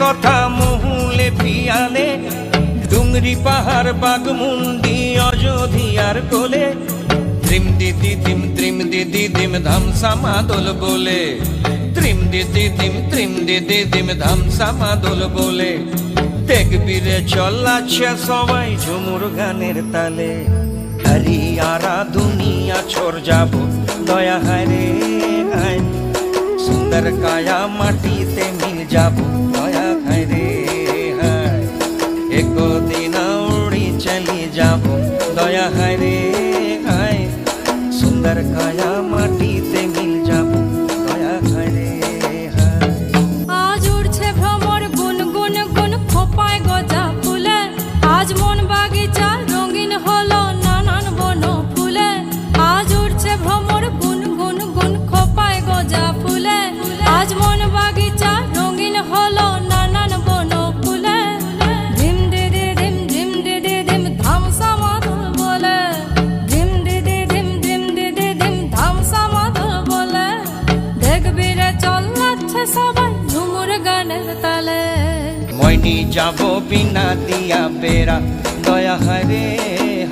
কথা মুহুলে পিয়ালে, ডুংরি পাহাড় বাগমুন্ডি অযোধিয়ার কোলে, ত্রিম দিদি দিম ত্রিম দিদি দিম ধাম সামাদল বলে, ত্রিম দিদি তিম ত্রিম দিদি দিম ধাম সামাদল বলে তেকবিরে চলাচ্ছে সবাই ঝুমুর গানের তালে, হরিয়ারা দুনিয়া ছোর যাব, দয়া হরে সুন্দর কায়া মাটিতে মিল যাব। কায়া হায় রে হায় সুন্দর কায়া হয়নি যাব বিনা দিয়া বেড়া। দয়া হরে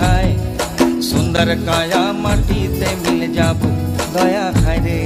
হায়, সুন্দর কায়া মাটিতে মিল যাব। দয়া হরে